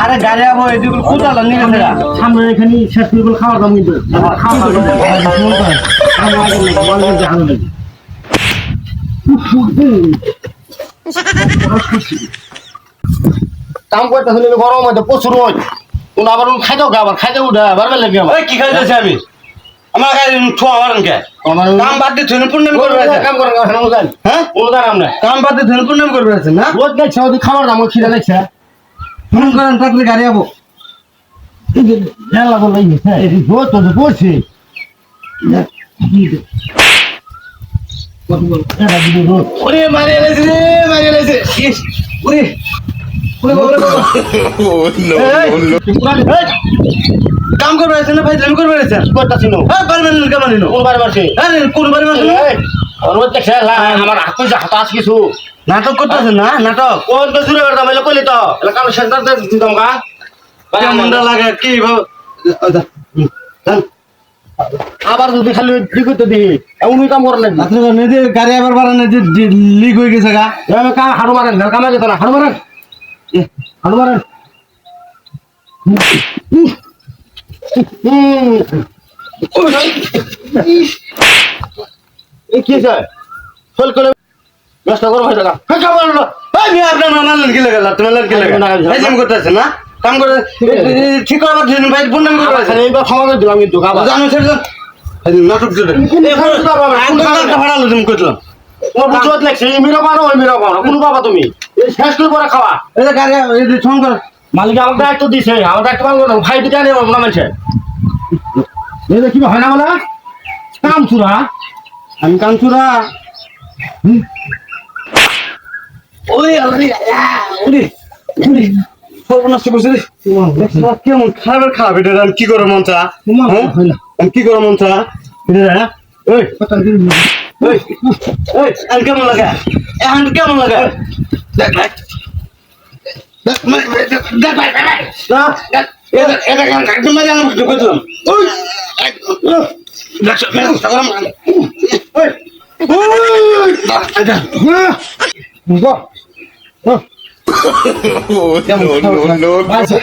আরে গাড়ি আবো এদিকে কোথাও নিয়ে গেছে গা। সামনে এখানে শেষ করে বলে খাওয়ার দাম কিন্তু খাওয়া কাম করতে হলে গরম হইতে প্রচুর হয় কোন আবার খাইতেও আবার খাইতে উঠে আমার ওই কি খাইতেছি আমি? আমার গাড়ি ঠোয়া মারেন কে? কাম বাদ দিয়ে করবে। কাম হ্যাঁ? অনুদান আমরা বাদ দিয়ে করবে না? রোজ দেখছে ওদের খাবার দাম খিদে দেখছে ফোন করেন তাড়াতাড়ি গাড়ি আবো। জানলা বলে তো পড়ছে ওরে মারে রে মারে ইস, ওরে কাম করবে না ভাই আমি করবে করতাছি নো হ্যাঁ পারবেন না কেমন নিনো কোন বারে মারছে? হ্যাঁ কোন দেখছে লা, আমার হাত হাত কিছু। নাটক করতেছেন না নাটক কোন তো শুরু করতাম এলো কইলি তো এলো কাম শেষ করতে দিতাম কা কেমনটা লাগে কি ভাব আবার যদি খালি কি করতে দিই এমন কাম করার লাগবে আপনার নেদে গাড়ি আবার বাড়ানো যে লিক হয়ে গেছে গা এভাবে কাম হাড়ু মারেন না কামে যেত না হাড়ু মারেন এ, হাড়ু মারেন। কি স্যার ফল করে নষ্ট করো ভাই টাকা। হ্যাঁ কাম করো ভাই মিয়া আপনার মানালেন কি লাগে তুমি লাগ কি না। এই কাম করে ঠিক আবার করে এইবার ক্ষমা করে দিলাম কিন্তু কাবা জানো ভাড়ালো তুমি করলাম তোমার বুঝত লাগছে এই মিরা পারো ওই মিরা পারো। কোন বাবা তুমি? এই শেষ করে পরে খাওয়া এই যে গাড়ি এই যে ছং কর। মালিক দায়িত্ব দিছে আমার দায়িত্ব পালন করো। খাই দিতে আনি না মানুষে এই দেখি হয় না বলা? কাম চুরা আমি কেমন খারাপের খারাপ এটা কি করে মন চা হ্যাঁ? কি করে মন চা কেমন লাগে এখন কেমন লাগে দেখ ভাই দেখ ভাই, দেখ